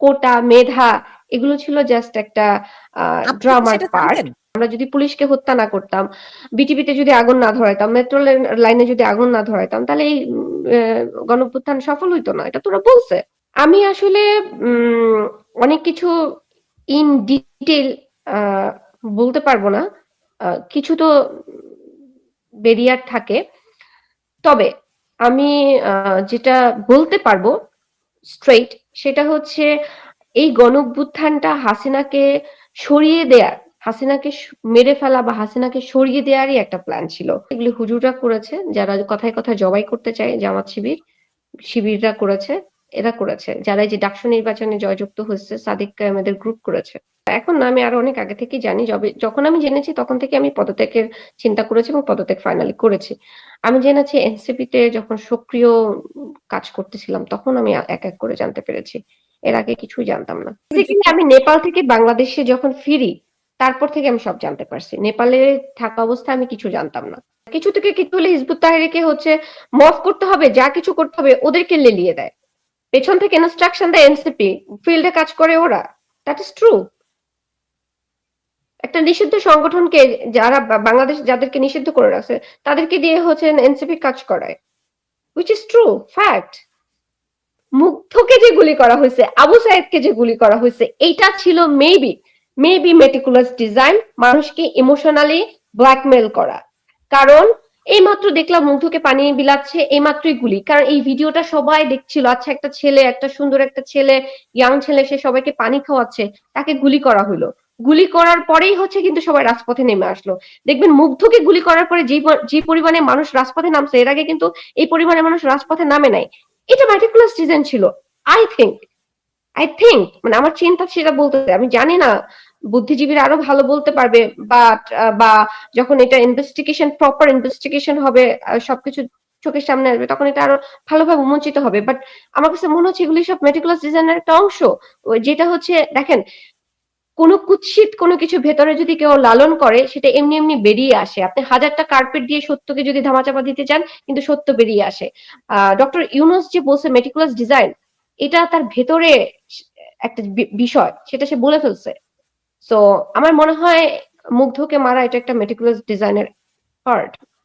কোটা মেধা এগুলো ছিল জাস্ট একটা ড্রামার পার্ট আমরা যদি পুলিশকে হত্যা না করতাম বিটিভিতে যদি আগুন না ধরাইতাম মেট্রো লাইনে যদি আগুন না ধরাইতাম তাহলে এই গণপ্রত্যান সফল হইতো না এটা তোরা বলছে। আমি আসলে অনেক কিছু ইন ডিটেল বলতে পারব না কিছু তো বেরিয়ার থাকে। তবে আমি যেটা বলতে পারব স্ট্রেইট সেটা হচ্ছে এই গণভ্যুত্থানটা হাসিনাকে সরিয়ে দেয়া হাসিনাকে মেরে ফেলা বা হাসিনাকে সরিয়ে দেওয়ারই একটা প্ল্যান ছিল। এগুলি হুজুররা করেছে, যারা কথায় কথায় জবাই করতে চায় জামাত শিবির, শিবিররা করেছে। এরা করেছে। যারা যে ডাকসু নির্বাচনে জয়যুক্ত হয়েছে, সাদিক কায়েমেদের গ্রুপ করেছে। এখন আমি আরও অনেক আগে থেকেই জানি, যবে, যখন আমি জেনেছি তখন থেকে আমি পদত্যাগের চিন্তা করেছি এবং পদত্যাগ ফাইনালি করেছি। আমি জেনেছি এনসিপিতে যখন সক্রিয় কাজ করতেছিলাম, তখন আমি এক এক করে জানতে পেরেছি। এর আগে কিছুই জানতাম না। আমি নেপাল থেকে বাংলাদেশে যখন ফিরি, তারপর থেকে আমি সব জানতে পারছি। নেপালে থাকা অবস্থায় আমি কিছু জানতাম না। কিছু থেকে কিছু হলে হিজবুত তাহরিকে হচ্ছে, মফ করতে হবে, যা কিছু করতে হবে, ওদেরকে লেলিয়ে দেয়। পেছন থেকে ইনস্ট্রাকশন দেয় এনসিপি ফিল্ডে কাজ করে ওরা। দ্যাট ইজ ট্রু একটা নিষিদ্ধ সংগঠনকে যারা বাংলাদেশ যাদেরকে নিষিদ্ধ করে রাখছে, তাদেরকে দিয়ে হচ্ছে এনসিপি কাজ করায়। উইচ ইজ ট্রু ফ্যাক্ট মুগ্ধকে যে গুলি করা হয়েছে, আবু সাইদকে যে গুলি করা হয়েছে, এইটা ছিল মেবি মেবি মেটিকুলাস ডিজাইন মানুষকে ইমোশনালি ব্ল্যাকমেল করা। কারণ এই মাত্র দেখলাম মুগ্ধকে পানি বিলাচ্ছে এই মাত্রই গুলি। কারণ এই ভিডিওটা সবাই দেখছিল আচ্ছা একটা ছেলে, একটা সুন্দর একটা ছেলে ইয়াং ছেলে, সে সবাইকে পানি খাওয়াচ্ছে, তাকে গুলি করা হলো। গুলি করার পরেই হচ্ছে কিন্তু সবাই রাজপথে নেমে আসলো। দেখবেন মুগ্ধকে গুলি করার পরে যে যে পরিমাণে মানুষ রাজপথে নামছে, এর আগে কিন্তু এই পরিমাণে মানুষ রাজপথে নামে নাই। এটা ম্যাটিকুলাস ডিজাইন ছিল। আই থিঙ্ক আই থিঙ্ক মানে আমার চিন্তা সেটা বলতে আমি জানি না বুদ্ধিজীবীরা আরও ভালো বলতে পারবে বাট বা যখন এটা ইনভেস্টিগেশন প্রপার ইনভেস্টিগেশন হবে সবকিছু চোখের সামনে আসবে, তখন এটা আরও ভালোভাবে উন্মোচিত হবে। বাট আমার কাছে মনে হচ্ছে এগুলি সব মেটিকুলাস ডিজাইনের একটা অংশ। যেটা হচ্ছে, দেখেন, কোনো কুৎসিত কোনো কিছু ভেতরে যদি কেউ লালন করে, সেটা এমনি এমনি বেরিয়ে আসে। আপনি হাজারটা কার্পেট দিয়ে সত্যকে যদি ধামাচাপা দিতে চান, কিন্তু সত্য বেরিয়ে আসে। ডক্টর ইউনুস যে বলছে মেটিকুলাস ডিজাইন এটা তার ভেতরে একটা বিষয়, সেটা সে বলে ফেলছে। সো আমার মনে হয় মুগ্ধকে মারা এটা একটা মেটিকুলাস ডিজাইনের পার্ট